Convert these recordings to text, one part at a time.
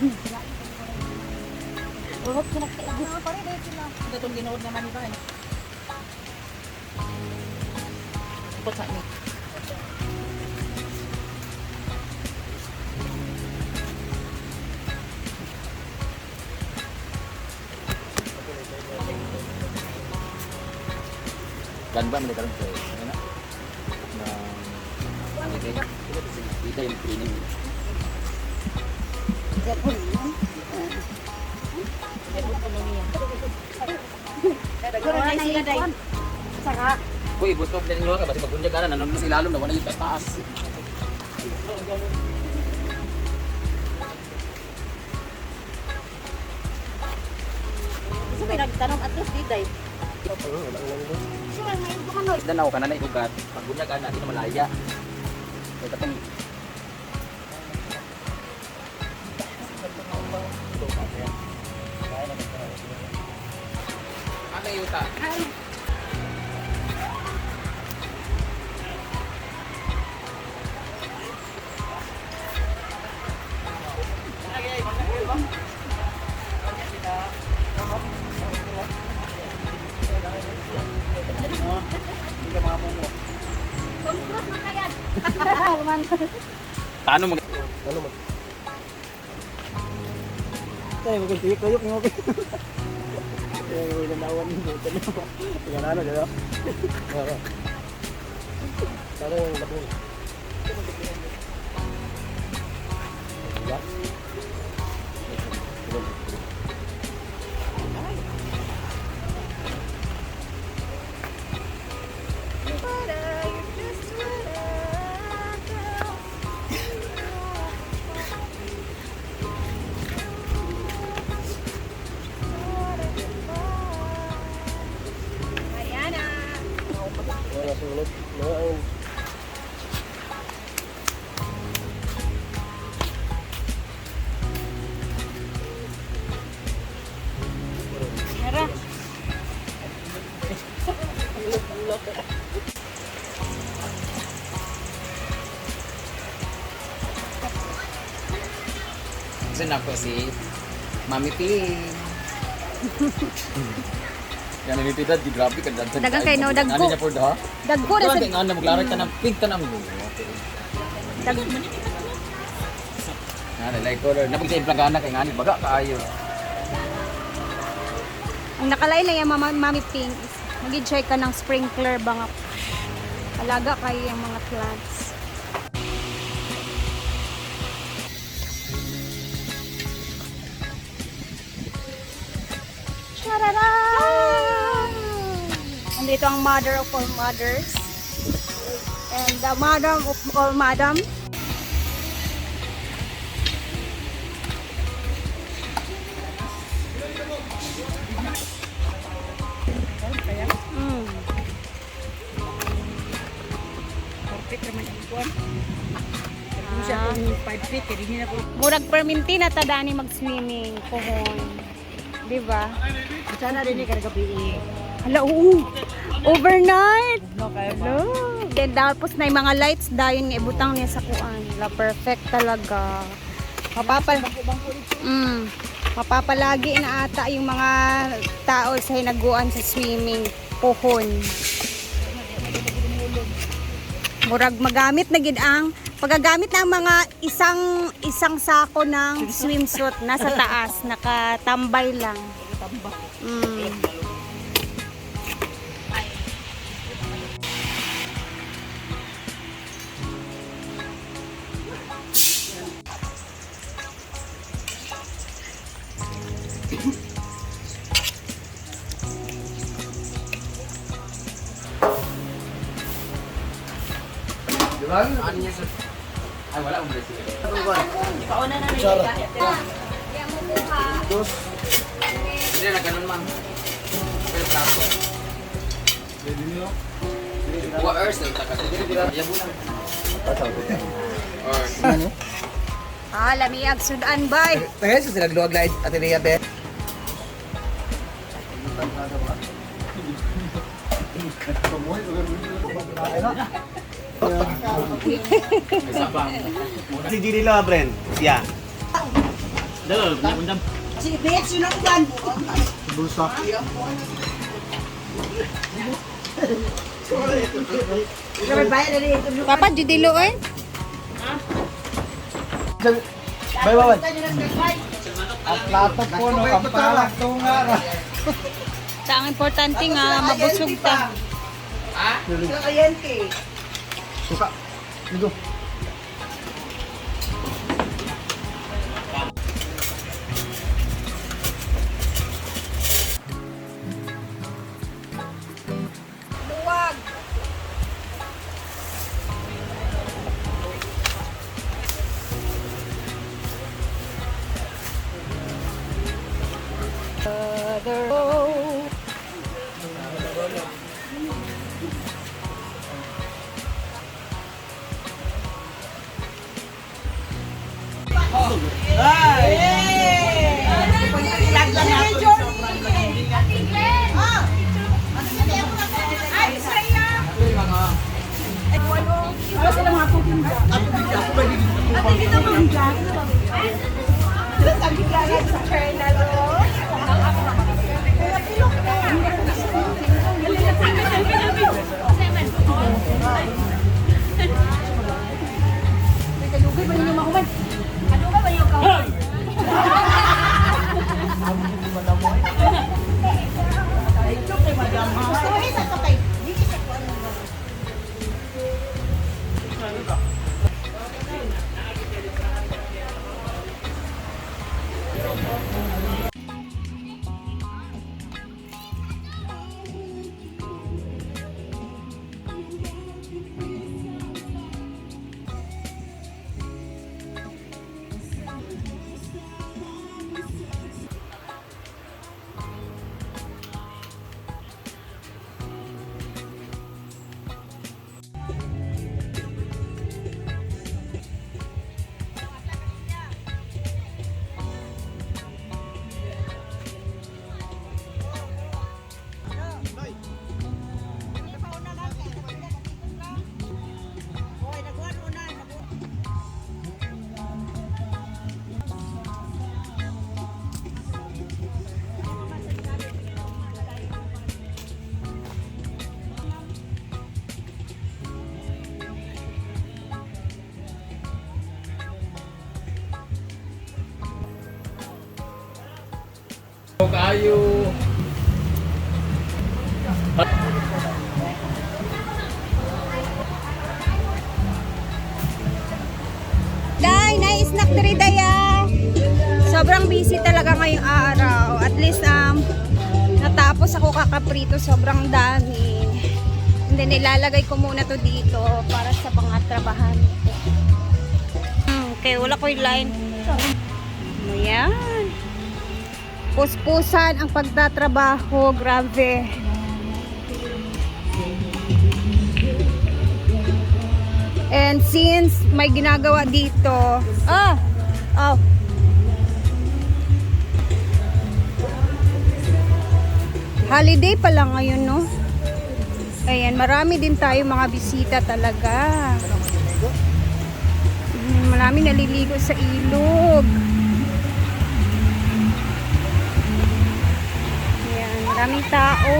Urot kinakaibig. Ano pa rin dahil sila. Ito itong ginood naman ni Bay. Ipot sa ni. Dan ba may karon sa ano na? Na Kita yung training. Pero na sila dahil. Saka, Uy, ibot ko din luwa ka basi pagunjag ka na nanon si lalom na wala yung taas. kasi may nagtanong at least di dahil. Sila may kumano. Dan ako kanana iugat. Pagunjag ka na di na malaya. Kaya yung yuta? Na kaya. Paano mo? Tayo magkakuyok kuyok mo. May nanawan mo na. Tingnan ano dito. Oo. Para yung. Kasi nako si Mami Ting. Yan ni tita di grabe ka dan. Dagang kay no, dagko. Ano niya po da? Dagko na Ano sa... na maglarat ka ng pink ka na mo. Dag... Ano like color. Napag sa implagana kay ngani baga kaayo. Ang nakalay lang yung mama, mami pink is mag-check ka ng sprinkler ba nga. Alaga kayo yung mga plants. Andito ang mother of all mothers. And the madam of all madam. Mm. Perfect naman yung kuwan. Kung siya kung 5 feet, kaya hindi na po. Murag perminti na tadani mag-swimming pohon. Di ba? Sana rin ka nagabi. Hala, oo. Overnight. Hello. Then tapos na yung mga lights dayon nga ibutang niya sa kuan. La perfect talaga. Mapapal Mm. Mapapalagi na ata yung mga tao sa hinaguan sa swimming pohon. Murag magamit na gid ang pagagamit ng mga isang isang sako ng swimsuit nasa taas nakatambay lang. Mm. Ano niya sa Ay wala umbre siya. Pauna na rin Sarah. dos. Hindi na ganun man. Pero plato. Wa earth ang takas. Yabo lang. Ano? Ah, lamiag sudan bay. Tayo sa sila luwag light at iniya be. isa pang Si Gini lah, Bren. Siya. Dalo, undam. Si Bex, yun ang. Bulsa. Na rin ito. Papa, judilo eh. Bay, bay, bay. Ang plato po, no? Ang palang tunga. Sa ang importante nga, mabusog ta. Sa kayente. Suka. Ligo. together. Oh. Ay! Ano sila mga pupunta? Ako ba dito? Ako ba dito? Ako ba dito? Ako ba dito? Ako ba dito? Ako ba dito? Day, na-snack diri daya. Sobrang busy talaga ngayong araw. At least um natapos ako kakaprito, sobrang dami. And then ilalagay ko muna to dito para sa pangatrabahan ko. Hmm, okay, wala ko yung line. Ayan. Puspusan ang pagtatrabaho, grabe. And since may ginagawa dito, ah, oh. Holiday pa lang ngayon, no? Ayan, marami din tayo mga bisita talaga. Mm, Marami naliligo sa ilog. Maraming tao.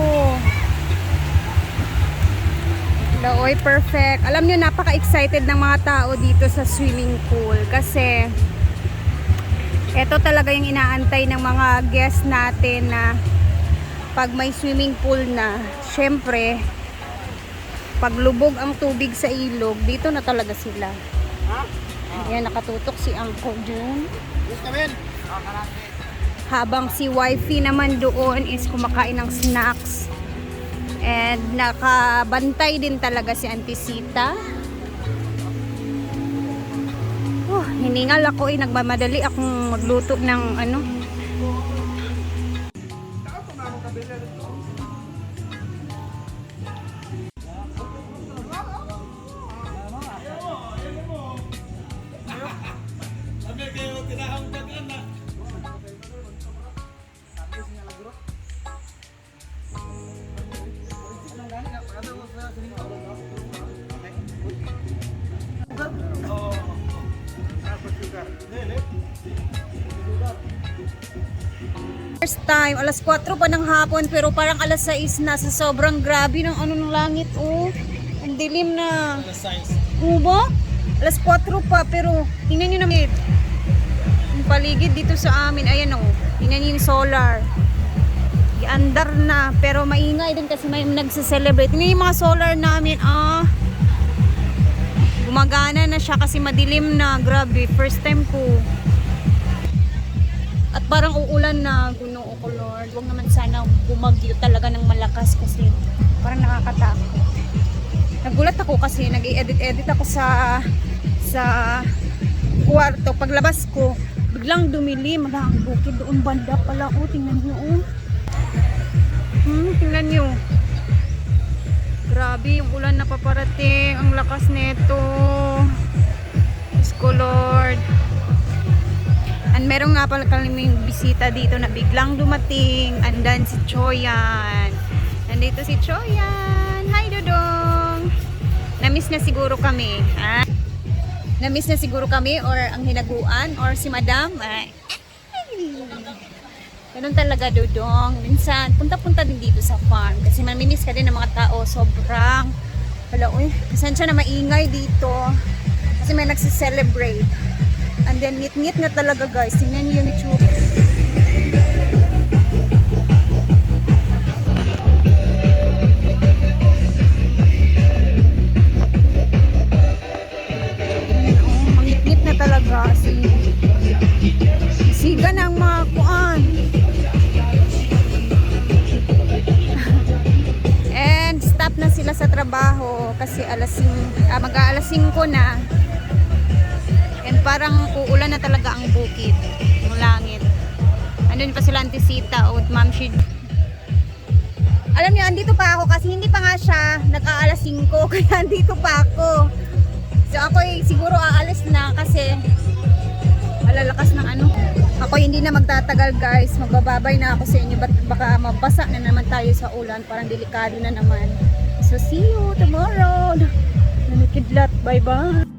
Laoy, perfect. Alam nyo, napaka-excited ng mga tao dito sa swimming pool kasi ito talaga yung inaantay ng mga guests natin na pag may swimming pool na, syempre, pag lubog ang tubig sa ilog, dito na talaga sila. Ayan, nakatutok si Uncle June. Habang si wifey naman doon is kumakain ng snacks. And nakabantay din talaga si Auntie Sita. Oh, hiningal ako eh. Nagmamadali akong magluto ng ano. First time, alas 4 pa ng hapon pero parang alas 6 na sa sobrang grabe ng ano ng langit oh. Ang dilim na. Alas 6. Ubo? Alas 4 pa pero tingnan nyo naman. Yung paligid dito sa amin, ayan oh. Tingnan nyo yung solar. Iandar na pero maingay din kasi may nagse-celebrate. Tingnan yung mga solar namin ah. Gumagana na siya kasi madilim na. Grabe, first time ko. At parang uulan na, gunoo ko Lord. Huwag naman sana bumagyo talaga ng malakas kasi parang nakakatakot. Nagulat ako kasi nag-edit-edit ako sa sa kwarto. Paglabas ko, biglang dumilim. Wala ang bukid doon banda pala. Oh, tingnan nyo oh. Hmm, tingnan nyo. Grabe, yung ulan na paparating. Ang lakas nito. Diyos ko, Lord. And meron nga pala kaming bisita dito na biglang dumating. Andan si Choyan. Nandito si Choyan. Hi, Dodong. Namiss na siguro kami. Ha? Namiss na siguro kami or ang hinaguan or si Madam. Ay. Ganun talaga, Dodong. Minsan, punta-punta din dito sa farm. Kasi mamimiss ka din ng mga tao. Sobrang, wala, uy, pasensya na maingay dito. Kasi may nagsi-celebrate. And then, ngit-ngit na talaga, guys. Tingnan niyo yung itsura. Talaga. Sige. Siga ng mga. And stop na sila sa trabaho kasi alas uh, mag-aalas 5 na. And parang uulan na talaga ang bukid, ang langit. Andun pa sila Antisita o Ma'am Shid. Alam niyo, andito pa ako kasi hindi pa nga siya nag-aalas 5 kaya andito pa ako. So ako siguro aalis na kasi malalakas ng ano. Ako hindi na magtatagal guys. Magbababay na ako sa inyo. Ba't baka mabasa na naman tayo sa ulan. Parang delikado na naman. So see you tomorrow. Nanikidlat. Bye bye.